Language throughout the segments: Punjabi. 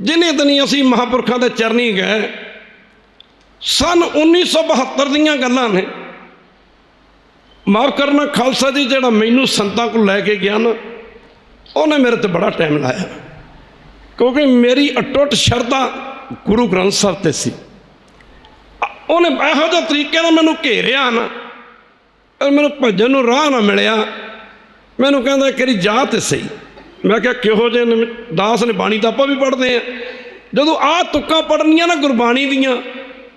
ਜਿਨੇ ਦਿਨੀ ਅਸੀਂ ਮਹਾਪੁਰਖਾਂ ਦੇ ਚਰਨੀ ਗਏ, ਸਨ 1972 ਦੀਆਂ ਗੱਲਾਂ ਨੇ। ਮਾਫ ਕਰਨਾ, ਖਾਲਸਾ ਜੀ ਜਿਹੜਾ ਮੈਨੂੰ ਸੰਤਾਂ ਕੋਲ ਲੈ ਕੇ ਗਿਆ ਨਾ, ਉਹਨੇ ਮੇਰੇ ਤੇ ਬੜਾ ਟਾਈਮ ਲਾਇਆ। ਕਿਉਂਕਿ ਮੇਰੀ ਅਟੁੱਟ ਸ਼ਰਧਾ ਗੁਰੂ ਗ੍ਰੰਥ ਸਾਹਿਬ ਤੇ ਸੀ। ਉਹਨੇ ਇਹੋ ਜਿਹੇ ਤਰੀਕੇ ਨਾਲ ਮੈਨੂੰ ਘੇਰਿਆ ਨਾ ਮੈਨੂੰ ਭੱਜਣ ਨੂੰ ਰਾਹ ਨਾ ਮਿਲਿਆ। ਮੈਨੂੰ ਕਹਿੰਦਾ ਕਿਹੜੀ ਜਾ ਤੇ ਸਹੀ। ਮੈਂ ਕਿਹਾ, ਕਿਹੋ ਜਿਹੇ ਦਾਸ ਨੇ ਬਾਣੀ ਤਾਂ ਆਪਾਂ ਵੀ ਪੜ੍ਹਦੇ ਆ ਜਦੋਂ ਆ ਤੁੱਕਾਂ ਪੜਨੀਆਂ ਨਾ ਗੁਰਬਾਣੀ ਦੀਆਂ,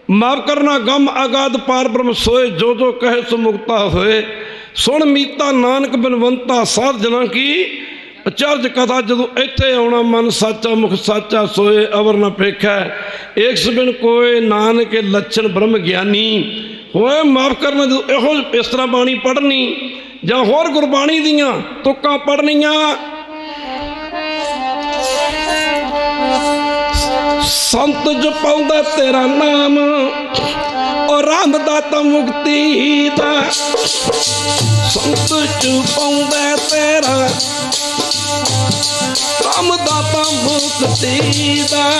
ਮਾਫ ਕਰਨਾ, ਗਮ ਆਗਾਦ ਪਾਰ ਬ੍ਰਹਮ ਸੋਏ, ਜੋ ਜੋ ਕਹੇ ਸੋ ਮੁਕਤਾ ਹੋਏ। ਸੁਣ ਮੀਤਾ ਨਾਨਕ ਬਨਵੰਤਾ, ਸਾਧ ਜਨਾਂ ਕੀ ਅਚਰਜ ਕਥਾ, ਜਦੋਂ ਇੱਥੇ ਆਉਣਾ ਮਨ ਸਾਚਾ, ਮੁਖ ਸਾਚਾ ਸੋਏ, ਅਵਰ ਨ ਪੇਖੈ। ਏਕ ਸਬਿਨ ਕੋਏ ਨਾਨਕ ਲੱਛਣ ਬ੍ਰਹਮ ਗਿਆਨੀ। ਹੋਏ, ਮਾਫ ਕਰਨਾ, ਜਦੋਂ ਇਹੋ ਇਸ ਤਰ੍ਹਾਂ ਬਾਣੀ ਪੜ੍ਹਨੀ, ਜਾਂ ਹੋਰ ਗੁਰਬਾਣੀ ਦੀਆਂ ਤੁਕਾਂ ਪੜ੍ਹਨੀਆਂ ਸੰਤ ਜਪਾਉਂਦਾ ਤੇਰਾ ਨਾਮ ਔਰ ਰਾਮ ਦਾਤਾ ਮੁਕਤੀ ਦਾ। ਸੰਤ ਜਪਾਉਂਦਾ ਤੇਰਾ ਰਾਮ ਦਾਤਾ ਮੁਕਤੀ ਦਾ।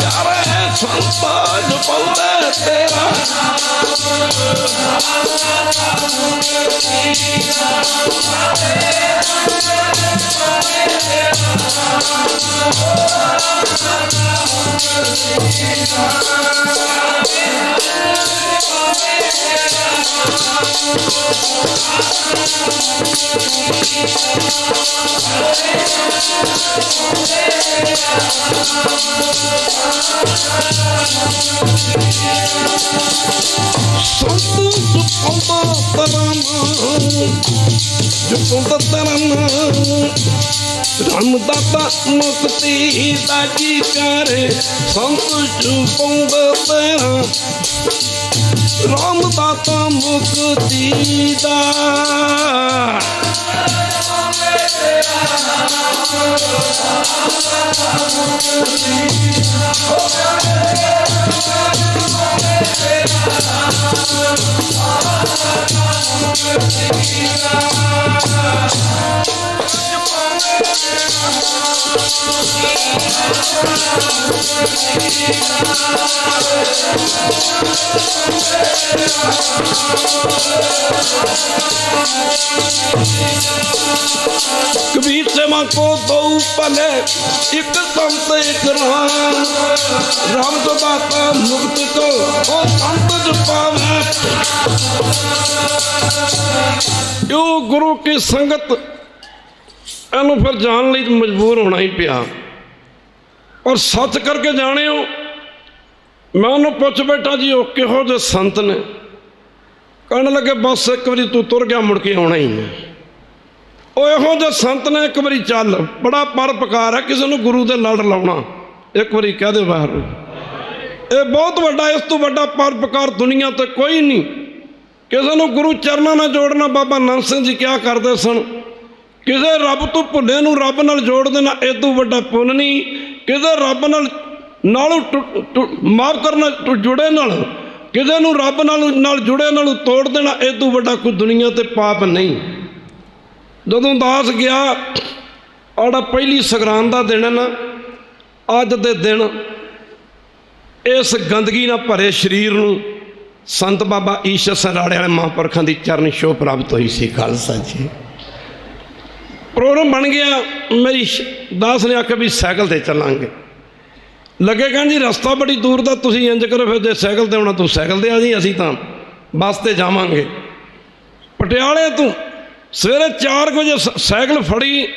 ਪਿਆਰੇ ਸੰਤ ਜਪਾਉਂਦਾ ਤੇਰਾ ਸੰਤ ਜਪਾਉਂਦਾ ਤੇਰਾ ਨਾਮ ਜਪਾਉਂਦਾ ਤੇਰਾ ਨਾਮ ਰਾਮ ਦਾਤਾ ਮੁਕਤੀ ਦਾ ਜੀ ਕਰੇ ਸੰਤ ਜਪਾਉਂਦਾ ਤੇਰਾ ਰਾਮ ਦਾਤਾ ਮੁਕਤੀ ਦਾ ਕਬੀਰ ਸੇਵਾ ਕੋ ਦੋ ਭਲੇ ਇੱਕ ਸੰਤ ਇੱਕ ਰਾਮ ਰਾਮ ਤੋਂ ਦਾਤਾ ਮੁਕਤ ਕੋ ਉਹ ਸੰਤ ਜਪਾਵੇ ਜੋ ਗੁਰੂ ਕੀ ਸੰਗਤ ਇਹਨੂੰ ਫਿਰ ਜਾਣ ਲਈ ਮਜਬੂਰ ਹੋਣਾ ਹੀ ਪਿਆ। ਔਰ ਸੱਚ ਕਰਕੇ ਜਾਣਿਓ, ਮੈਂ ਉਹਨੂੰ ਪੁੱਛ ਬੈਠਾ ਜੀ, ਉਹ ਕਿਹੋ ਜਿਹੇ ਸੰਤ ਨੇ? ਕਹਿਣ ਲੱਗੇ, ਬਸ ਇੱਕ ਵਾਰੀ ਤੂੰ ਤੁਰ ਗਿਆ, ਮੁੜ ਕੇ ਆਉਣਾ ਹੀ ਨਹੀਂ। ਉਹ ਇਹੋ ਜਿਹੇ ਸੰਤ ਨੇ, ਇੱਕ ਵਾਰੀ ਚੱਲ। ਬੜਾ ਪਰਪਕਾਰ ਹੈ ਕਿਸੇ ਨੂੰ ਗੁਰੂ ਦੇ ਲੜ ਲਾਉਣਾ। ਇੱਕ ਵਾਰੀ ਕਹਿ ਦੇ ਬਾਹਰ। ਇਹ ਬਹੁਤ ਵੱਡਾ, ਇਸ ਤੋਂ ਵੱਡਾ ਪਰਪਕਾਰ ਦੁਨੀਆ ਤੇ ਕੋਈ ਨਹੀਂ। ਕਿਸੇ ਨੂੰ ਗੁਰੂ ਚਰਨਾਂ ਨਾਲ ਜੋੜਨਾ, ਬਾਬਾ ਨਾਨਕ ਸਿੰਘ ਜੀ ਕਿਹਾ ਕਰਦੇ ਸਨ? ਕਿਸੇ ਰੱਬ ਤੋਂ ਭੁੱਲੇ ਨੂੰ ਰੱਬ ਨਾਲ ਜੋੜ ਦੇਣਾ ਇਹ ਤੋਂ ਵੱਡਾ ਪੁੰਨ ਨਹੀਂ। ਕਿਸੇ ਰੱਬ ਨਾਲ ਨਾਲੋਂ ਮਾਫ ਕਰਨਾ, ਟੁ- ਜੁੜੇ ਨਾਲ, ਕਿਸੇ ਨੂੰ ਰੱਬ ਨਾਲ ਨਾਲ ਜੁੜੇ ਨਾਲ ਤੋੜ ਦੇਣਾ ਇਹ ਤੋਂ ਵੱਡਾ ਕੋਈ ਦੁਨੀਆ ਤੇ ਪਾਪ ਨਹੀਂ। ਜਦੋਂ ਦਾਸ ਗਿਆ, ਆੜਾ ਪਹਿਲੀ ਸੰਗਰਾਂਦ ਦਾ ਦਿਨ ਹੈ ਨਾ, ਅੱਜ ਦੇ ਦਿਨ ਇਸ ਗੰਦਗੀ ਨਾਲ ਭਰੇ ਸਰੀਰ ਨੂੰ ਸੰਤ ਬਾਬਾ ਈਸ਼ਰ ਸਰਾੜੇ ਵਾਲੇ ਮਹਾਂਪੁਰਖਾਂ ਦੀ ਚਰਨ ਛੋਹ ਪ੍ਰਾਪਤ ਹੋਈ ਸੀ ਖਾਲਸਾ ਜੀ। ਪ੍ਰੋਗਰਾਮ ਬਣ ਗਿਆ, ਮੇਰੀ ਸ਼- ਦਾਸ ਨੇ ਆਖਿਆ ਵੀ ਸਾਈਕਲ ਤੇ ਚੱਲਾਂਗੇ। ਲੱਗੇ ਕਹਿਣ ਜੀ, ਰਸਤਾ ਬੜੀ ਦੂਰ ਦਾ, ਤੁਸੀਂ ਇੰਜ ਕਰੋ, ਫਿਰ ਜੇ ਸਾਈਕਲ ਤੇ ਆਉਣਾ, ਤੂੰ ਸਾਈਕਲ ਤੇ ਆ ਜੀ, ਅਸੀਂ ਤਾਂ ਬੱਸ ਤੇ ਜਾਵਾਂਗੇ। ਪਟਿਆਲੇ ਤੋਂ ਸਵੇਰੇ 4 ਵਜੇ ਸ- ਸਾਈਕਲ ਫੜੀ।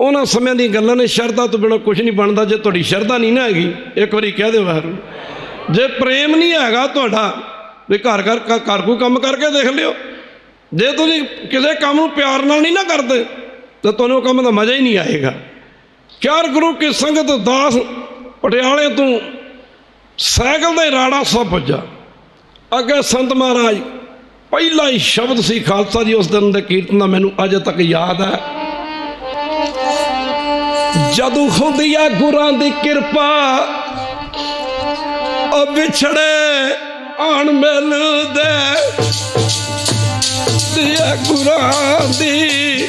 ਉਹਨਾਂ ਸਮਿਆਂ ਦੀਆਂ ਗੱਲਾਂ ਨੇ, ਸ਼ਰਧਾ ਤੋਂ ਬਿਨਾਂ ਕੁਝ ਨਹੀਂ ਬਣਦਾ, ਜੇ ਤੁਹਾਡੀ ਸ਼ਰਧਾ ਨਹੀਂ ਨਾ ਹੈਗੀ, ਇੱਕ ਵਾਰੀ ਕਹਿ ਦਿਓ ਬਾਹਰ ਜੇ ਪ੍ਰੇਮ ਨਹੀਂ ਹੈਗਾ ਤੁਹਾਡਾ, ਵੀ ਘਰ ਘਰ, ਘਰ- ਘਰ ਕੋ ਕੰਮ ਕਰਕੇ ਦੇਖ ਲਿਓ। ਜੇ ਤੁਸੀਂ ਕਿਸੇ ਕੰਮ ਨੂੰ ਪਿਆਰ ਨਾਲ ਨਹੀਂ ਨਾ ਕਰਦੇ ਤਾਂ ਤੁਹਾਨੂੰ ਉਹ ਕੰਮ ਦਾ ਮਜ਼ਾ ਹੀ ਨਹੀਂ ਆਏਗਾ। ਚਾਰ ਗੁਰੂ ਕੀ ਸੰਗਤ ਦਾਸ ਪਟਿਆਲੇ ਤੋਂ ਸਾਈਕਲ ਦਾ ਹੀ ਰਾੜਾ ਸਭ ਪੁੱਜਾ। ਅੱਗੇ ਸੰਤ ਮਹਾਰਾਜ, ਪਹਿਲਾ ਹੀ ਸ਼ਬਦ ਸੀ ਖਾਲਸਾ ਜੀ ਉਸ ਦਿਨ ਦੇ ਕੀਰਤਨ ਦਾ, ਮੈਨੂੰ ਅਜੇ ਤੱਕ ਯਾਦ ਹੈ। ਜਦੋਂ ਹੁੰਦੀ ਆ ਗੁਰਾਂ ਦੀ ਕਿਰਪਾ, ਉਹ ਵਿਛੜੇ ਆਣ ਮਿਲਦੇ ਦਿਆ ਗੁਰਾਂ ਦੀ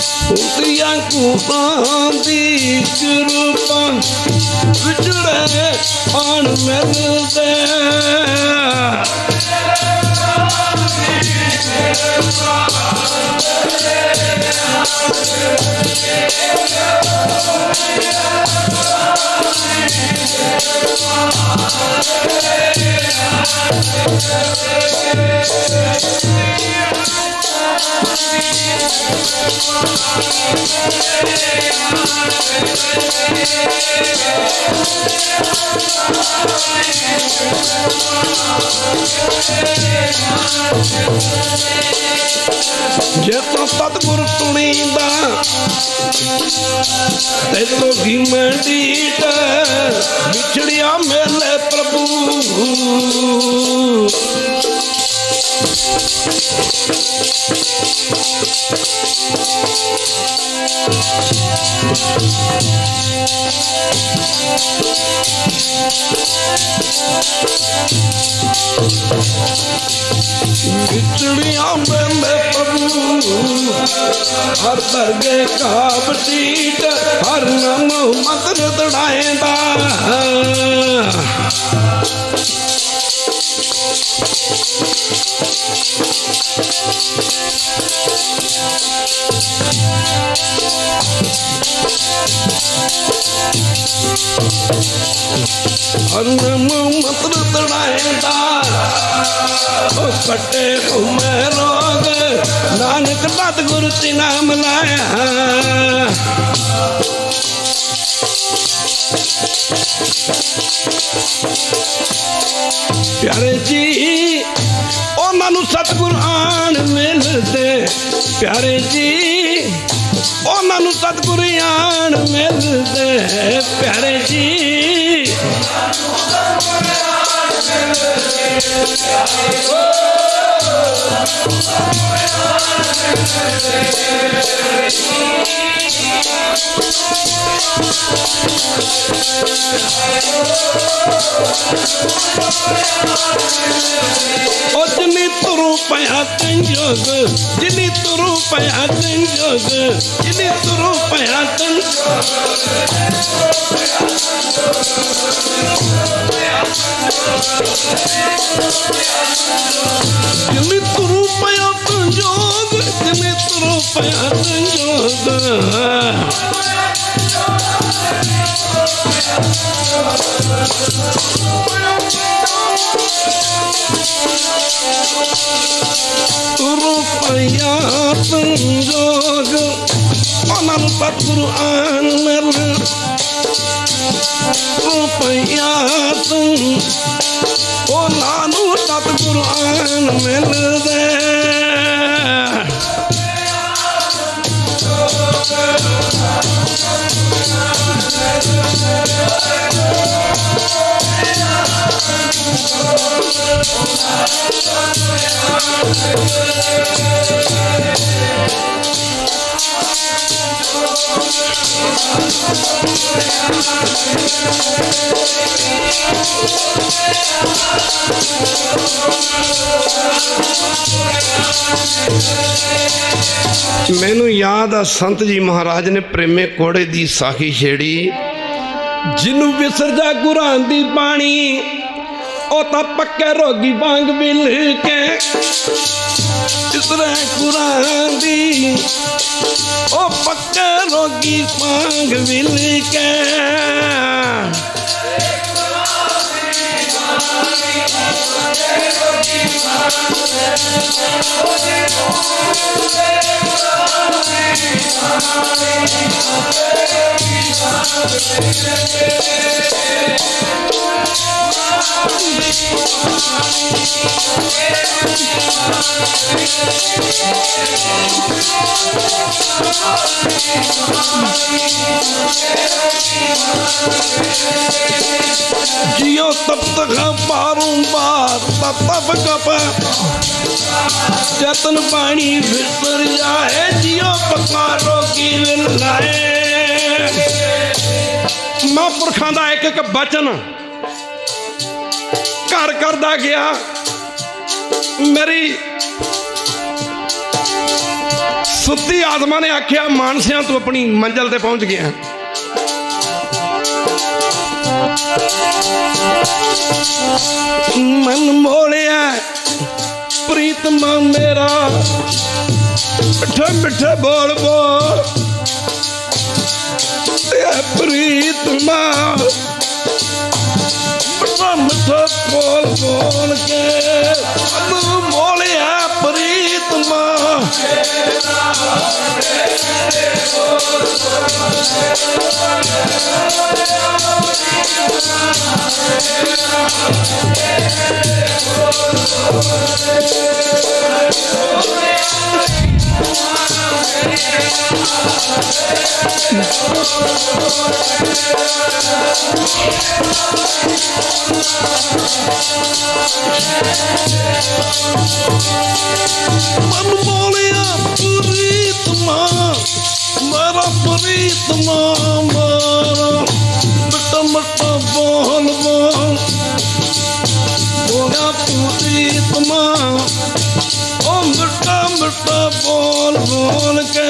ਹੁੰਦੀ ਆ ਗੁਰਾਂ ਦੀ ਜਦੋਂ ਹੁੰਦੀ ਆ ਗੁਰਾਂ ਦੀ ਗੁਰਾਂ ਦੀ ਕਿਰਪਾ ਵਿਚੜੇ ਆਣ ਮਿਲ ਹੁੰਦੀਆਂ ਗੁਰਾਂ ਜੇ ਤੂੰ ਸਤਿਗੁਰ ਸੁਣੀਂਦਾ ਤੇ ਲੋਗੀ ਮੰਡੀਟ ਵਿਛੜਿਆ ਮੇਲੇ ਪ੍ਰਭੂ। ਵਿਛੜਿਆ ਬੰਦੇ ਪ੍ਰਭੂ ਹਰ ਦਰਗੇ ਕਾਬਟੀਟ ਹਰ ਨਾਮ ਮੰਤਰ ਦੜਾਏਂਦਾ। ਹਰ ਨਾਮ ਮੰਤਰ ਦੜਾਏਂਦਾ ਉਹ ਕੱਟੇ ਘੁਮੇ ਰੋਗ ਨਾਨਕ ਸਤਿਗੁਰ ਤੇ ਨਾਮ ਲਾਇਆ। ਪਿਆਰੇ ਜੀ, ਉਹਨਾਂ ਨੂੰ ਸਤਿਗੁਰ ਆਣ ਮਿਲਦੇ। ਪਿਆਰੇ ਜੀ, ਉਹਨਾਂ ਨੂੰ ਸਤਿਗੁਰ ਆਣ ਮਿਲਦੇ। ਪਿਆਰੇ ਜੀ ਉਹ ਜਿਨੀ Odni turu paya tanjog, jini turu ਤੁਰੂ ਪਿਆ ਤੰਜੋਗ ਰੁਪਿਆ ਸੰਜੋਗ ਉਹਨਾਂ ਨੂੰ ਸਤਿਗੁਰੂ ਆਨ ਮਿਲ ਰੁਪਿਆ ਸੰ ਉਹਨਾਂ ਨੂੰ ਮੈਨੂੰ ਯਾਦ ਆ ਸੰਤ ਜੀ ਮਹਾਰਾਜ ਨੇ ਪ੍ਰੇਮੇ ਕੋੜੇ ਦੀ ਸਾਖੀ ਛੇੜੀ ਜਿਹਨੂੰ ਵਿਸਰ ਜਾ ਗੁਰਾਂ ਦੀ ਬਾਣੀ ਉਹ ਤਾਂ ਪੱਕੇ ਰੋਗੀ ਵਾਂਗ ਮਿਲ ਕੇ ਇਸਰੇ ਗੁਰਾਂ ਦੀ। ਉਹ ਪੱਕੇ ਰੋਗੀ ਵਾਂਗ ਮਿਲ ਕੇ। ਜਿਉ ਤਪ ਤਕ ਬਾਰੰਬਾਰ ਤਪ ਤਪ ਕਪ ਜਤਨ ਪਾਣੀ ਵਿਸਰ ਜਾਏ, ਜਿਉ ਪਕਾਰੋ ਕੀ ਵਿਲ ਲਾਏ। ਮਹਾਂਪੁਰਖਾਂ ਦਾ ਇੱਕ ਇੱਕ ਬਚਨ ਘਰ ਕਰਦਾ ਗਿਆ। ਮੇਰੀ ਸੁੱਤੀ ਆਤਮਾ ਨੇ ਆਖਿਆ, ਮਾਨਸਿਆਂ ਤੂੰ ਆਪਣੀ ਮੰਜ਼ਲ ਤੇ ਪਹੁੰਚ ਗਿਆ। ਮਨ ਮੋੜਿਆ, ਪ੍ਰੀਤਮਾ ਮੇਰਾ। ਮਿੱਠੇ ਮਿੱਠੇ ਬੋਲ ਬੋਲ। ਇਹ ਪ੍ਰੀਤਮਾ। ਮਿੱਠਾ ਮਿੱਠਾ ਬੋਲ ਬੋਲ ਕੇ। ਮਨ ਮੋੜਿਆ ਪ੍ਰੀਤਮਾ ਮਨ Toma ਪ੍ਰੀਤਮਾ ਮੇਰਾ ਪ੍ਰੀਤਮਾ ਮੇਰਾ ਮਿੱਠਾ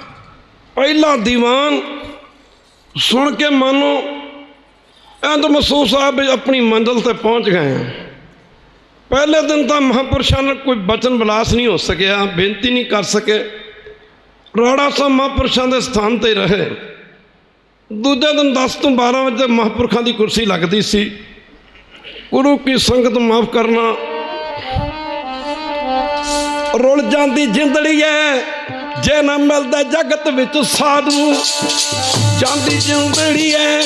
ਪਹਿਲਾ ਦੀਵਾਨ ਸੁਣ ਕੇ ਮਨ ਨੂੰ ਇੰਜ ਮਹਿਸੂਸ ਆ ਵੀ ਆਪਣੀ ਮੰਜ਼ਿਲ ਤੇ ਪਹੁੰਚ ਗਏ ਹਾਂ ਪਹਿਲੇ ਦਿਨ ਤਾਂ ਮਹਾਪੁਰਸ਼ਾਂ ਨਾਲ ਕੋਈ ਬਚਨ ਬਲਾਸ ਨਹੀਂ ਹੋ ਸਕਿਆ, ਬੇਨਤੀ ਨਹੀਂ ਕਰ ਸਕੇ। ਰਾੜਾ ਸਾਹਿਬ ਮਹਾਪੁਰਸ਼ਾਂ ਦੇ ਸਥਾਨ ਤੇ ਰਹੇ। ਦੂਜੇ ਦਿਨ 10 ਤੋਂ 12 ਵਜੇ ਮਹਾਪੁਰਖਾਂ ਦੀ ਕੁਰਸੀ ਲੱਗਦੀ ਸੀ। ਗੁਰੂ ਕੀ ਸੰਗਤ ਮਾਫ ਕਰਨਾ। ਰੁਲ ਜਾਂਦੀ ਜਿੰਦੜੀ ਐ ਜੇ ਨਾ ਮਿਲਦਾ ਜਗਤ ਵਿੱਚ ਸਾਧੂ, ਜਾਂਦੀ ਜਿੰਦੜੀ ਐ।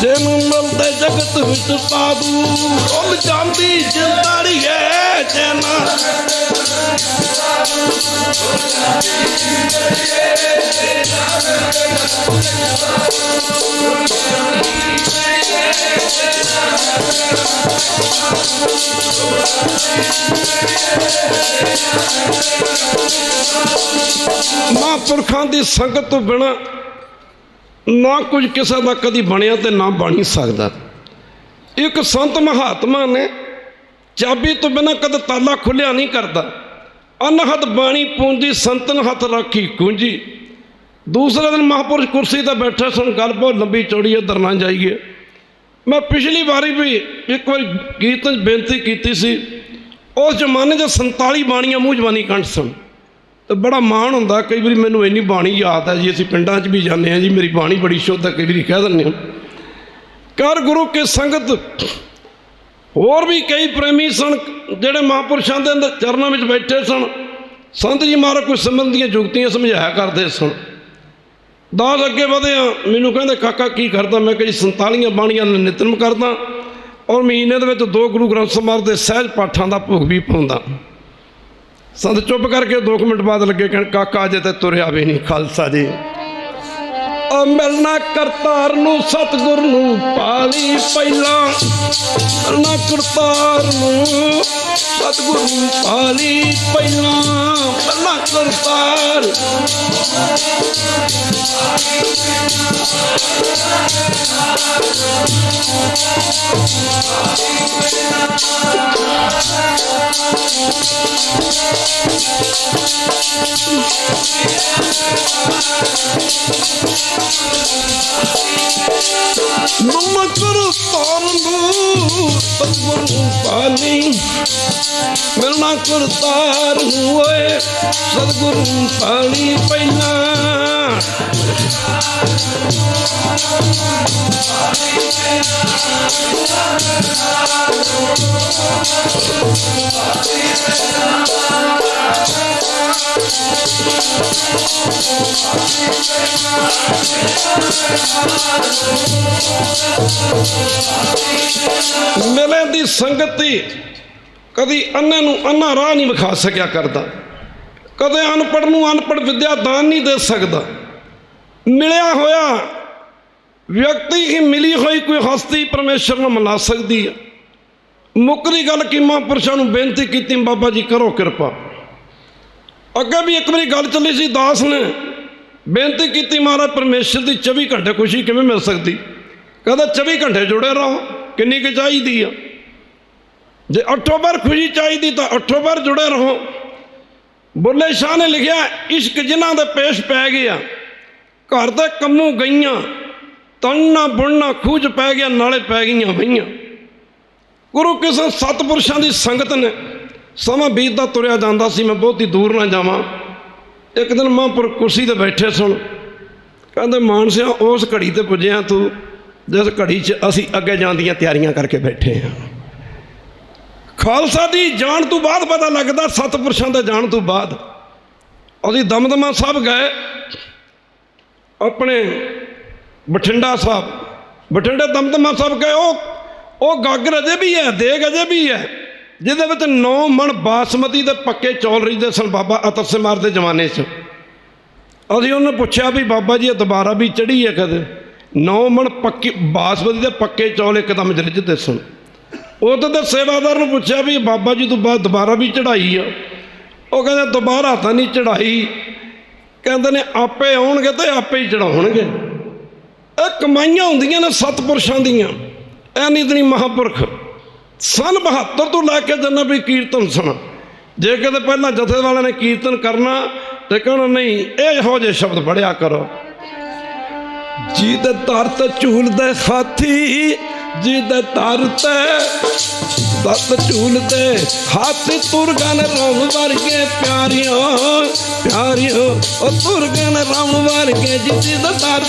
ਜੇ ਨਾ ਮਿਲਦਾ ਜਗਤ ਵਿੱਚ ਸਾਧੂ ਰੁਲ ਜਾਂਦੀ ਜਿੰਦੜੀ ਮਹਾਂਪੁਰਖਾਂ ਦੀ ਸੰਗਤ ਤੋਂ ਬਿਨਾ ਨਾ ਕੁਝ ਕਿਸੇ ਦਾ ਕਦੀ ਬਣਿਆ ਤੇ ਨਾ ਬਣ ਹੀ ਸਕਦਾ। ਇੱਕ ਸੰਤ ਮਹਾਤਮਾ ਨੇ ਚਾਬੀ ਤੋਂ ਬਿਨਾ ਕਦੇ ਤਾਲਾ ਖੁੱਲਿਆ ਨਹੀਂ ਕਰਦਾ। ਅਨਹਦ ਬਾਣੀ ਪੂੰਜੀ, ਸੰਤਨ ਹੱਥ ਰੱਖੀ ਕੁੰਜੀ ਦੂਸਰੇ ਦਿਨ ਮਹਾਪੁਰਸ਼ ਕੁਰਸੀ ਤੇ ਬੈਠੇ ਸਨ, ਗੱਲ ਬਹੁਤ ਲੰਬੀ ਚੌੜੀ ਹੈ ਦਰ ਜਾਈਏ। ਮੈਂ ਪਿਛਲੀ ਵਾਰੀ ਵੀ ਇੱਕ ਵਾਰੀ ਗੀਤ 'ਚ ਬੇਨਤੀ ਕੀਤੀ ਸੀ, ਉਸ ਜ਼ਮਾਨੇ 'ਚ 47 ਬਾਣੀਆਂ ਮੂੰਹ ਜ਼ਬਾਨੀ ਕੰਠ ਸਨ। ਤੇ ਬੜਾ ਮਾਣ ਹੁੰਦਾ, ਕਈ ਵਾਰੀ ਮੈਨੂੰ ਇੰਨੀ ਬਾਣੀ ਯਾਦ ਹੈ ਜੀ, ਅਸੀਂ ਪਿੰਡਾਂ 'ਚ ਵੀ ਜਾਂਦੇ ਹਾਂ ਜੀ, ਮੇਰੀ ਬਾਣੀ ਬੜੀ ਸ਼ੁੱਧ ਹੈ, ਕਈ ਵਾਰੀ ਕਹਿ ਦਿੰਦੇ ਹਾਂ। ਕਰ ਗੁਰੂ ਕੇ ਸੰਗਤ ਹੋਰ ਵੀ ਕਈ ਪ੍ਰੇਮੀ ਸਨ ਜਿਹੜੇ ਮਹਾਂਪੁਰਸ਼ਾਂ ਦੇ ਅੰਦਰ ਚਰਨਾਂ ਵਿੱਚ ਬੈਠੇ ਸਨ। ਸੰਤ ਜੀ ਮਹਾਰਾਜ ਕੋਈ ਸਿਮਰਨ ਦੀਆਂ ਜੁਗਤੀਆਂ ਸਮਝਾਇਆ ਕਰਦੇ ਸਨ। ਦਾਸ ਅੱਗੇ ਵਧਿਆ, ਮੈਨੂੰ ਕਹਿੰਦੇ, ਕਾਕਾ, ਕੀ ਕਰਦਾ? ਮੈਂ ਕਿਹਾ, ਜੀ 47 ਬਾਣੀਆਂ ਨੂੰ ਨਿਤਨਮ ਕਰਦਾ ਔਰ ਮਹੀਨੇ ਦੇ ਵਿੱਚ ਦੋ ਗੁਰੂ ਗ੍ਰੰਥ ਸਾਹਿਬ ਦੇ ਸਹਿਜ ਪਾਠਾਂ ਦਾ ਭੋਗ ਵੀ ਪਾਉਂਦਾ। ਸੰਤ ਚੁੱਪ ਕਰਕੇ 2 ਮਿੰਟ ਬਾਅਦ ਲੱਗੇ, ਕਹਿਣ, ਕਾਕਾ, ਅਜੇ ਤੇ ਤੁਰਿਆ ਵੀ ਨਹੀਂ, ਖਾਲਸਾ ਜੀ। ਉਹ ਮਿਲਣਾ ਕਰਤਾਰ ਨੂੰ, ਸਤਿਗੁਰ ਨੂੰ, ਪਾਲੀ ਪਹਿਲਾਂ। ਮਿਲਣਾ ਕਰਤਾਰ ਨੂੰ, ਸਤਿਗੁਰੂ ਪਾਲੀ ਪਹਿਲਾਂ। ਪਹਿਲਾਂ ਕਰਤਾਰ। ਮਮਾ ਕਰਤਾਰ ਨੂੰ ਸਤਿਗੁਰੂ ਪਾਲੀ ਮਿਲਣਾ ਕਰਤਾਰ ਹੋਏ ਸਤਿਗੁਰੂ ਪਾਲੀ ਪਹਿਲਾਂ ਮਿਲੇ ਦੀ ਸੰਗਤੀ ਕਦੀ ਅੰਨੇ ਨੂੰ ਅੰਨਾ ਰਾਹ ਨਹੀਂ ਵਿਖਾ ਸਕਿਆ ਕਰਦਾ। ਕਦੇ ਅਨਪੜ੍ਹ ਨੂੰ ਅਨਪੜ੍ਹ ਵਿਦਿਆ ਦਾਨ ਨਹੀਂ ਦੇ ਸਕਦਾ। ਮਿਲਿਆ ਹੋਇਆ ਵਿਅਕਤੀ ਹੀ ਮਿਲੀ ਹੋਈ ਕੋਈ ਹਸਤੀ ਪਰਮੇਸ਼ਰ ਨੂੰ ਮਿਲਾ ਸਕਦੀ ਹੈ। ਮੁੱਕਦੀ ਗੱਲ ਕਿ ਮਹਾਂਪੁਰਸ਼ਾਂ ਨੂੰ ਬੇਨਤੀ ਕੀਤੀ, ਬਾਬਾ ਜੀ ਕਰੋ ਕਿਰਪਾ। ਅੱਗੇ ਵੀ ਇੱਕ ਵਾਰੀ ਗੱਲ ਚੱਲੀ ਸੀ, ਦਾਸ ਨੇ ਬੇਨਤੀ ਕੀਤੀ ਮਹਾਰਾਜ, ਪਰਮੇਸ਼ਰ ਦੀ 24 ਘੰਟੇ ਖੁਸ਼ੀ ਕਿਵੇਂ ਮਿਲ ਸਕਦੀ? ਕਹਿੰਦਾ 24 ਘੰਟੇ ਜੁੜੇ ਰਹੋ, ਕਿੰਨੀ ਕੁ ਚਾਹੀਦੀ ਆ। ਜੇ ਅਕਤੂਬਰ ਖੁਸ਼ੀ ਚਾਹੀਦੀ ਤਾਂ ਅਕਤੂਬਰ ਜੁੜੇ ਰਹੋ। ਬੁੱਲੇ ਸ਼ਾਹ ਨੇ ਲਿਖਿਆ, ਇਸ਼ਕ ਜਿਨ੍ਹਾਂ ਦੇ ਪੇਸ਼ ਪੈ ਗਿਆ ਘਰ ਦੇ ਕੰਮੂ ਗਈਆਂ ਤਣਨਾ ਬੁਣਨਾ ਖੂਜ ਪੈ ਗਿਆ, ਨਾਲੇ ਪੈ ਗਈਆਂ ਵਈਆਂ ਗੁਰੂ ਕਿਸੇ ਸਤਪੁਰਸ਼ਾਂ ਦੀ ਸੰਗਤ ਨੇ ਸਮਾਂ ਬੀਤਦਾ ਤੁਰਿਆ ਜਾਂਦਾ ਸੀ, ਮੈਂ ਬਹੁਤੀ ਦੂਰ ਨਾ ਜਾਵਾਂ। ਇੱਕ ਦਿਨ ਮਹਾਂਪੁਰ ਕੁਰਸੀ ਤੇ ਬੈਠੇ ਸੁਣ ਕਹਿੰਦੇ, ਮਾਨਸਿਆ, ਉਸ ਘੜੀ ਤੇ ਪੁੱਜਿਆ ਤੂੰ, ਜਿਸ ਘੜੀ 'ਚ ਅਸੀਂ ਅੱਗੇ ਜਾਣ ਦੀਆਂ ਤਿਆਰੀਆਂ ਕਰਕੇ ਬੈਠੇ ਹਾਂ। ਖਾਲਸਾ ਦੀ ਜਾਣ ਤੋਂ ਬਾਅਦ ਪਤਾ ਲੱਗਦਾ, ਸਤਪੁਰਸ਼ਾਂ ਦੇ ਜਾਣ ਤੋਂ ਬਾਅਦ। ਅਸੀਂ ਦਮਦਮਾ ਸਾਹਿਬ ਗਏ, ਆਪਣੇ ਬਠਿੰਡਾ ਸਾਹਿਬ। ਬਠਿੰਡੇ ਦਮਦਮਾ ਸਾਹਿਬ ਗਏ, ਉਹ ਉਹ ਗਾਗਰ ਅਜੇ ਵੀ ਹੈ, ਦੇਗ ਅਜੇ ਵੀ ਹੈ। ਜਿਹਦੇ ਵਿੱਚ 9 ਮਣ ਬਾਸਮਤੀ ਦੇ ਪੱਕੇ ਚੌਲ ਰਿਜਦੇ ਸਨ ਬਾਬਾ ਅਤਰ ਸਿਮਾਰ ਦੇ ਜ਼ਮਾਨੇ 'ਚ। ਅਸੀਂ ਉਹਨੂੰ ਪੁੱਛਿਆ ਵੀ ਬਾਬਾ ਜੀ ਇਹ ਦੁਬਾਰਾ ਵੀ ਚੜੀ ਹੈ ਕਦੇ? 9 ਮਣ ਪੱਕੀ ਬਾਸਮਤੀ ਦੇ ਪੱਕੇ ਚੌਲ ਇੱਕਦਮ ਰਿਜਦੇ ਸਨ। ਉਹ ਤਾਂ ਸੇਵਾਦਾਰ ਨੂੰ ਪੁੱਛਿਆ ਵੀ ਬਾਬਾ ਜੀ ਤੋਂ ਬਾਅਦ ਦੁਬਾਰਾ ਵੀ ਚੜਾਈ ਆ? ਉਹ ਕਹਿੰਦੇ ਦੁਬਾਰਾ ਤਾਂ ਨਹੀਂ ਚੜਾਈ ਕਹਿੰਦੇ ਨੇ ਆਪੇ ਆਉਣਗੇ ਤੇ ਆਪੇ ਹੀ ਚੜਾਉਣਗੇ ਇਹ ਕਮਾਈਆਂ ਹੁੰਦੀਆਂ ਨੇ ਸਤਪੁਰਸ਼ਾਂ ਦੀਆਂ। ਐ ਨਿਦਨੀ ਮਹਾਪੁਰਖ। ਸਨ 72 ਤੋਂ ਲੈ ਕੇ ਜਨਾ ਵੀ ਕੀਰਤਨ ਸੁਣਾ ਜੇ ਕਿਤੇ ਪਹਿਲਾਂ ਜਥੇ ਵਾਲਿਆਂ ਨੇ ਕੀਰਤਨ ਕਰਨਾ ਤੇ ਕਹਿਣਾ ਨਹੀਂ, ਇਹੋ ਜਿਹੇ ਸ਼ਬਦ ਪੜਿਆ ਕਰੋ। ਜਿਹਦੇ ਦਰ ਤੇ ਝੂਲਦੇ ਹਾਥੀ, ਜਿਹਦੇ ਦਰ ਤੇ ਦਤ ਝੂਲਦੇ ਹਾਥੀ ਤੁਰਗਨ ਰੌਣ ਵਰਗੇ ਪਿਆਰਿਓ ਪਿਆਰਿਓ ਉਹ ਤੁਰਗਨ ਰੌਣ ਵਰਗੇ ਜਿਹਦੇ ਦਰ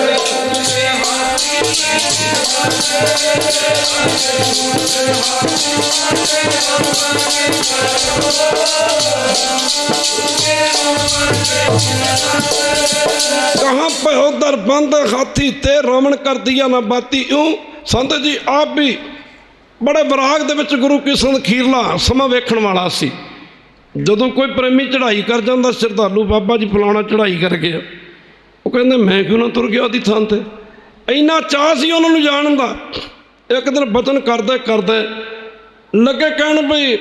ਤੇ ਕਹਾਂ ਭਇਓ ਦਰ ਬੰਦ ਹਾਥੀ ਤੇ ਰਮਣ ਕਰ ਦਿਆ ਨਾ ਬਾਤੀ? ਇਉਂ ਸੰਤ ਜੀ ਆਪ ਵੀ ਬੜੇ ਵਿਰਾਗ ਦੇ ਵਿੱਚ ਗੁਰੂ ਕ੍ਰਿਸ਼ਨ ਖੀਰਲਾ ਸਮਾਂ ਵੇਖਣ ਵਾਲਾ ਸੀ। ਜਦੋਂ ਕੋਈ ਪ੍ਰੇਮੀ ਚੜ੍ਹਾਈ ਕਰ ਜਾਂਦਾ, ਸ਼ਰਧਾਲੂ ਬਾਬਾ ਜੀ ਫਲਾਉਣਾ ਚੜ੍ਹਾਈ ਕਰ ਗਿਆ ਉਹ ਕਹਿੰਦੇ, ਮੈਂ ਕਿਉਂ ਨਾ ਤੁਰ ਗਿਆ ਉਹਦੀ ਥਾਂ ਤੇ? ਇੰਨਾ ਚਾਹ ਸੀ ਉਹਨਾਂ ਨੂੰ ਜਾਣ ਦਾ। ਇੱਕ ਦਿਨ ਬਚਨ ਕਰਦੇ ਕਰਦੇ ਲੱਗੇ ਕਹਿਣ ਵੀ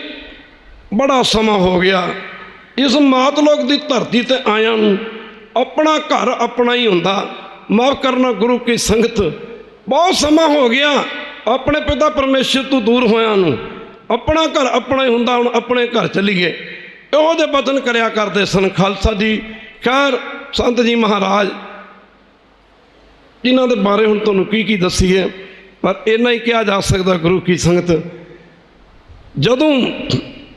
ਬੜਾ ਸਮਾਂ ਹੋ ਗਿਆ। ਇਸ ਮਾਤ ਲੋਕ ਦੀ ਧਰਤੀ ਤੇ ਆਇਆਂ ਨੂੰ ਆਪਣਾ ਘਰ ਆਪਣਾ ਹੀ ਹੁੰਦਾ। ਮਾਫ ਕਰਨਾ ਗੁਰੂ ਕੀ ਸੰਗਤ। ਬਹੁਤ ਸਮਾਂ ਹੋ ਗਿਆ। ਆਪਣੇ ਪਿਤਾ ਪਰਮੇਸ਼ਰ ਤੋਂ ਦੂਰ ਹੋਇਆਂ ਨੂੰ। ਆਪਣਾ ਘਰ ਆਪਣਾ ਹੀ ਹੁੰਦਾ, ਹੁਣ ਆਪਣੇ ਘਰ ਚਲੀਏ ਇਹੋ ਜਿਹੇ ਬਚਨ ਕਰਿਆ ਕਰਦੇ ਸਨ। ਖਾਲਸਾ ਜੀ, ਖੈਰ ਸੰਤ ਜੀ ਮਹਾਰਾਜ, ਜਿਨ੍ਹਾਂ ਦੇ ਬਾਰੇ ਹੁਣ ਤੁਹਾਨੂੰ ਕੀ ਕੀ ਦੱਸੀਏ, ਪਰ ਇੰਨਾ ਹੀ ਕਿਹਾ ਜਾ ਸਕਦਾ ਗੁਰੂ ਕੀ ਸੰਗਤ। ਜਦੋਂ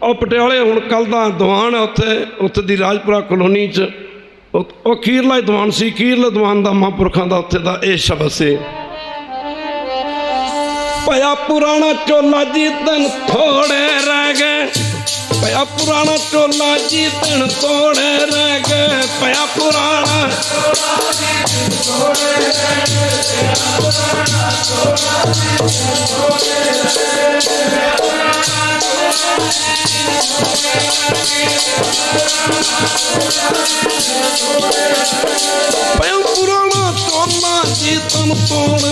ਉਹ ਪਟਿਆਲੇ ਹੁਣ ਕੱਲ ਦਾ ਦੀਵਾਨ ਹੈ ਉੱਥੇ ਉੱਥੇ ਦੀ ਰਾਜਪੁਰਾ ਕਲੋਨੀ 'ਚ, ਉਹ ਉਹ ਅਖੀਰਲਾ ਹੀ ਦੀਵਾਨ ਸੀ ਅਖੀਰਲੇ ਦੀਵਾਨ ਦਾ ਮਹਾਂਪੁਰਖਾਂ ਦਾ ਉੱਥੇ ਦਾ ਇਹ ਸ਼ਬਦ ਸੀ। ਭਇਆ ਪੁਰਾਣਾ ਚੋਲਾ ਜੀ ਤਨ ਥੋੜੇ ਰਹਿ ਗਏ। ਪਿਆ ਪੁਰਾਣਾ ਚੋਲਾ ਜੀ ਦਿਨ ਤੋੜੇ ਰਹਿ ਗਏ? ਪਿਆ ਪੁਰਾਣਾ ਪਿਆ ਪੁਰਾਣਾ ਚੋਲਾ ਜੀ ਦਿਨ ਤੋੜੇ ਰਹਿ ਗਏ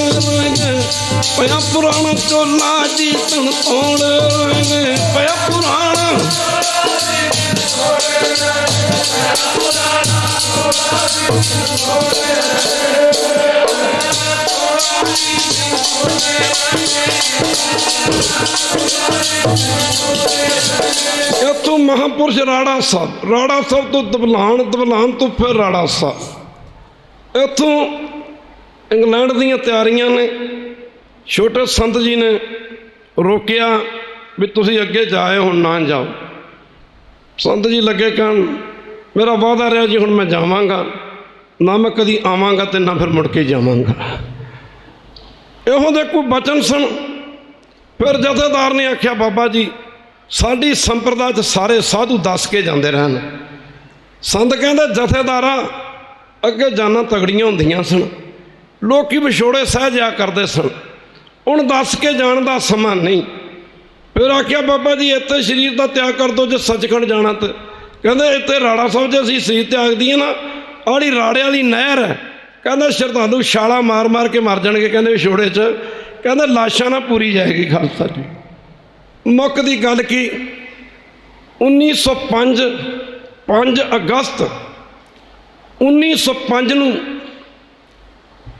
ਪਿਆ ਪੁਰਾਣਾ ਚੋਲਾ ਜੀ ਦਿਨ ਪਿਆ ਪੁਰਾਣਾ। ਇੱਥੋਂ ਮਹਾਪੁਰਸ਼ ਰਾੜਾ ਸਾਹਿਬ। ਰਾੜਾ ਸਾਹਿਬ ਤੋਂ ਦਬਲਾਨ ਦਬਲਾਨ ਤੋਂ ਫਿਰ ਰਾੜਾ ਸਾਹਿਬ। ਇੱਥੋਂ ਇੰਗਲੈਂਡ ਦੀਆਂ ਤਿਆਰੀਆਂ ਨੇ। ਛੋਟੇ ਸੰਤ ਜੀ ਨੇ ਰੋਕਿਆ ਵੀ ਤੁਸੀਂ ਅੱਗੇ ਜਾਏ ਹੁਣ ਨਾ ਜਾਓ। ਸੰਤ ਜੀ ਲੱਗੇ ਕਹਿਣ, ਮੇਰਾ ਵਾਅਦਾ ਰਿਹਾ ਜੀ, ਹੁਣ ਮੈਂ ਜਾਵਾਂਗਾ। ਨਾ ਮੈਂ ਕਦੀ ਆਵਾਂਗਾ ਤੇ ਨਾ ਫਿਰ ਮੁੜ ਕੇ ਜਾਵਾਂਗਾ। ਇਹੋ ਦੇ ਕੋਈ ਬਚਨ ਸਨ। ਫਿਰ ਜਥੇਦਾਰ ਨੇ ਆਖਿਆ, ਬਾਬਾ ਜੀ, ਸਾਡੀ ਸੰਪਰਦਾ 'ਚ ਸਾਰੇ ਸਾਧੂ ਦੱਸ ਕੇ ਜਾਂਦੇ ਰਹਿਣ। ਸੰਤ ਕਹਿੰਦੇ, ਜਥੇਦਾਰਾ, ਅੱਗੇ ਜਾਨਾਂ ਤਗੜੀਆਂ ਹੁੰਦੀਆਂ ਸਨ। ਲੋਕੀ ਵਿਛੋੜੇ ਸਹਿ ਜਾ ਕਰਦੇ ਸਨ। ਹੁਣ ਦੱਸ ਕੇ ਜਾਣ ਦਾ ਸਮਾਂ ਨਹੀਂ। ਫਿਰ ਆਖਿਆ, ਬਾਬਾ ਜੀ, ਇੱਥੇ ਸਰੀਰ ਦਾ ਤਿਆਗ ਕਰ ਦੋ ਜੇ ਸੱਚਖੰਡ ਜਾਣਾ ਤੇ। ਕਹਿੰਦੇ, ਇੱਥੇ ਰਾੜਾ ਸਾਹਿਬ ਜੇ ਅਸੀਂ ਸਰੀਰ ਤਿਆਗ ਦਈਏ ਨਾ, ਆੜੀ ਰਾੜੇ ਵਾਲੀ ਨਹਿਰ ਹੈ। ਕਹਿੰਦਾ, ਸ਼ਰਧਾਲੂ ਛਾਲਾ ਮਾਰ ਮਾਰ ਕੇ ਮਰ ਜਾਣਗੇ, ਕਹਿੰਦੇ ਵਿਛੋੜੇ 'ਚ। ਕਹਿੰਦਾ, ਲਾਸ਼ਾਂ ਨਾ ਪੂਰੀ ਜਾਏਗੀ ਖਾਲਸਾ ਜੀ। ਮੁੱਕ ਦੀ ਗੱਲ ਕੀ? 1905 5 ਅਗਸਤ 1905 ਨੂੰ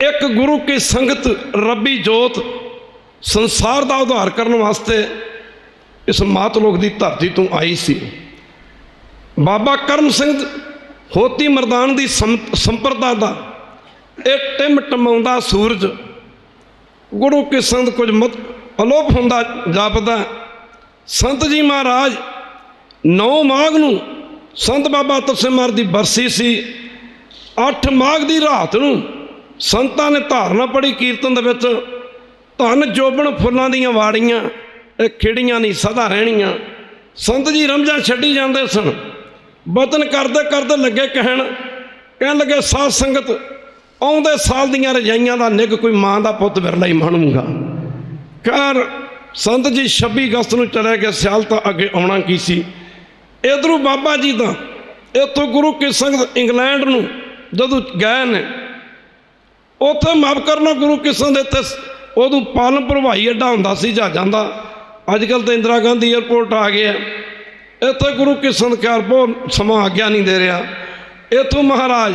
ਇੱਕ ਗੁਰੂ ਕੀ ਸੰਗਤ, ਰੱਬੀ ਜੋਤ ਸੰਸਾਰ ਦਾ ਉਧਾਰ ਕਰਨ ਵਾਸਤੇ ਇਸ ਮਾਤ ਲੋਕ ਦੀ ਧਰਤੀ ਤੋਂ ਆਈ ਸੀ। ਬਾਬਾ ਕਰਮ ਸਿੰਘ ਹੋਤੀ ਮਰਦਾਨ ਦੀ ਸੰਪਰਦਾ ਦਾ ਇਹ ਟਿਮ ਟਮਾਉਂਦਾ ਸੂਰਜ, ਗੁਰੂ ਕੀ ਸੰਗਤ ਕੁਝ ਮਤ ਅਲੋਪ ਹੁੰਦਾ ਜਾਪਦਾ, ਸੰਤ ਜੀ ਮਹਾਰਾਜ ਨੌ ਮਾਘ ਨੂੰ ਸੰਤ ਬਾਬਾ ਤਪਸਮਾਰ ਦੀ ਬਰਸੀ ਸੀ। 8 ਮਾਘ ਦੀ ਰਾਤ ਨੂੰ ਸੰਤਾਂ ਨੇ ਧਾਰਨਾ ਪੜੀ ਕੀਰਤਨ ਦੇ ਵਿੱਚ ਧਨ ਜੋਬਣ ਫੁੱਲਾਂ ਦੀਆਂ ਵਾੜੀਆਂ, ਇਹ ਖਿੜੀਆਂ ਨਹੀਂ ਸਦਾ ਰਹਿਣੀਆਂ। ਸੰਤ ਜੀ ਰਮਜਾਂ ਛੱਡੀ ਜਾਂਦੇ ਸਨ। ਬਤਨ ਕਰਦੇ ਕਰਦੇ ਲੱਗੇ ਕਹਿਣ ਕਹਿਣ ਲੱਗੇ, ਸਾਧ ਸੰਗਤ, ਆਉਂਦੇ ਸਾਲ ਦੀਆਂ ਰਜਾਈਆਂ ਦਾ ਨਿੱਘ ਕੋਈ ਮਾਂ ਦਾ ਪੁੱਤ ਵਿਰਲਾ ਹੀ ਮਾਣੂਗਾ ਕਰ ਸੰਤ ਜੀ 26 ਅਗਸਤ ਨੂੰ ਚਲੇ ਗਏ, ਸਿਆਲ ਤਾਂ ਅੱਗੇ ਆਉਣਾ ਕੀ ਸੀ? ਇਧਰੋਂ ਬਾਬਾ ਜੀ ਦਾ, ਇੱਥੋਂ ਗੁਰੂ ਕੀ ਸੰਗਤ ਇੰਗਲੈਂਡ ਨੂੰ ਜਦੋਂ ਗਏ ਨੇ, ਉੱਥੇ ਮਾਫ ਕਰਨਾ ਗੁਰੂ ਕੀ ਦੇ ਇੱਥੇ ਉਦੋਂ ਪਾਲਮ ਪ੍ਰਭਾਈ ਅੱਡਾ ਹੁੰਦਾ ਸੀ ਜਹਾਜ਼ਾਂ ਦਾ ਅੱਜ ਕੱਲ ਤਾਂ ਇੰਦਰਾ ਗਾਂਧੀ 에ਅਰਪੋਰਟ ਆ। ਗਿਆ ਇੱਥੇ ਗੁਰੂ ਕੀ ਸੰਗਤ ਬਹੁਤ ਸਮਾਂ ਆਗਿਆ ਨਹੀਂ ਦੇ ਰਿਹਾ। ਇੱਥੋਂ ਮਹਾਰਾਜ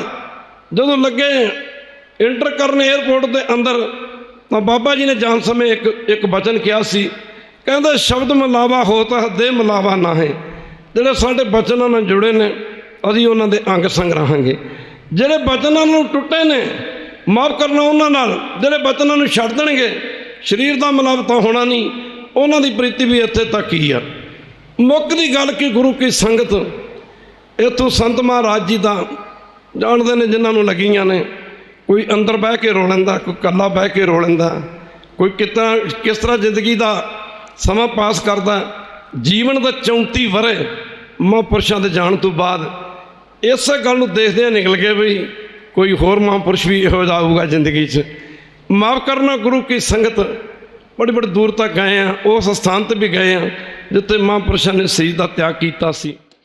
ਜਦੋਂ ਲੱਗੇ ਇੰਟਰ ਕਰਨ 에ਅਰਪੋਰਟ ਦੇ ਅੰਦਰ, ਤਾਂ ਬਾਬਾ ਜੀ ਨੇ ਜਾਣ ਸਮੇਂ ਇੱਕ ਇੱਕ ਬਚਨ ਕਿਹਾ ਸੀ। ਕਹਿੰਦੇ, ਸ਼ਬਦ ਮਿਲਾਵਾ ਹੋ ਤਾਂ ਹੱਦੇ ਮਿਲਾਵਾ ਨਾ ਹੈ। ਜਿਹੜੇ ਸਾਡੇ ਬਚਨਾਂ ਨਾਲ ਜੁੜੇ ਨੇ, ਅਸੀਂ ਉਹਨਾਂ ਦੇ ਅੰਗ ਸੰਗ ਰਹਾਂਗੇ। ਜਿਹੜੇ ਬਚਨਾਂ ਨੂੰ ਟੁੱਟੇ ਨੇ ਮਾਫ ਕਰਨਾ ਉਹਨਾਂ ਨਾਲ। ਜਿਹੜੇ ਬਚਨਾਂ ਨੂੰ ਛੱਡ ਦੇਣਗੇ, ਸਰੀਰ ਦਾ ਮਿਲਾਪ ਹੋਣਾ ਨਹੀਂ। ਉਹਨਾਂ ਦੀ ਪ੍ਰੀਤੀ ਵੀ ਇੱਥੇ ਤੱਕ ਹੀ ਆ। ਮੁੱਕ ਦੀ ਗੱਲ ਕਿ, ਗੁਰੂ ਕੀ ਸੰਗਤ? ਇੱਥੋਂ ਸੰਤ ਮਹਾਰਾਜ ਜੀ ਦਾ ਜਾਣਦੇ ਨੇ ਜਿਨ੍ਹਾਂ ਨੂੰ ਲੱਗੀਆਂ ਨੇ। ਕੋਈ ਅੰਦਰ ਬਹਿ ਕੇ ਰੋ ਲੈਂਦਾ, ਕੋਈ ਕੱਲਾ ਬਹਿ ਕੇ ਰੋ ਲੈਂਦਾ। ਕੋਈ ਕਿਤਾ, ਕਿਸ ਤਰ੍ਹਾਂ ਜ਼ਿੰਦਗੀ ਦਾ ਸਮਾਂ ਪਾਸ ਕਰਦਾ। ਜੀਵਨ ਦਾ 34 ਵਰੇ ਮਹਾਂਪੁਰਸ਼ਾਂ ਦੇ ਜਾਣ ਤੋਂ ਬਾਅਦ ਇਸ ਗੱਲ ਨੂੰ ਦੇਖਦੇ ਨਿਕਲ ਗਏ ਵੀ ਕੋਈ ਹੋਰ ਮਹਾਂਪੁਰਸ਼ ਵੀ ਇਹੋ ਜਿਹਾ ਆਊਗਾ ਜ਼ਿੰਦਗੀ 'ਚ। ਮਾਫ ਕਰਨਾ ਗੁਰੂ ਕੀ ਸੰਗਤ, ਬੜੀ ਬੜੀ ਦੂਰ ਤੱਕ ਗਏ ਆ, ਉਸ ਸਥਾਨ ਤੇ ਵੀ ਗਏ ਆ, ਜਿੱਥੇ ਮਹਾਂਪੁਰਸ਼ਾਂ ਨੇ ਸਰੀਰ ਦਾ ਤਿਆਗ ਕੀਤਾ ਸੀ।